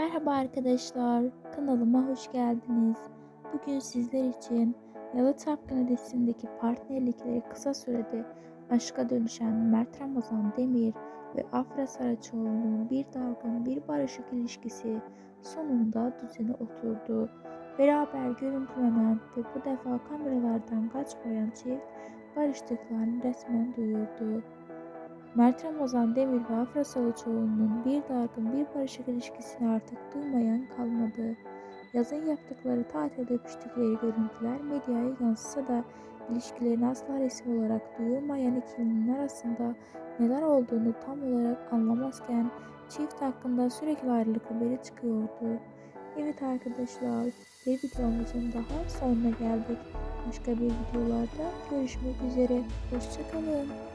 Merhaba arkadaşlar, kanalıma hoş geldiniz. Bugün sizler için Yalı Çapkını dizisindeki partnerlikleri kısa sürede aşka dönüşen Mert Ramazan Demir ve Afra Saraçoğlu'nun bir dalgın bir barışık ilişkisi sonunda düzene oturdu. Beraber görüntülenen ve bu defa kameralardan kaçmayan çift barıştıklarını resmen duyurdu. Mert Ramazan Demir ve Afra Saraçoğlu'nun bir dargın bir barışık ilişkisini artık duymayan kalmadı. Yazın yaptıkları tatilde öpüştükleri görüntüler medyaya yansısa da ilişkilerini asla resmi olarak duyurmayan ikilinin arasında neler olduğunu tam olarak anlamazken çift hakkında sürekli ayrılık haberi çıkıyordu. Evet arkadaşlar bir videomuzun daha sonuna geldik. Başka bir videolarda görüşmek üzere. Hoşçakalın.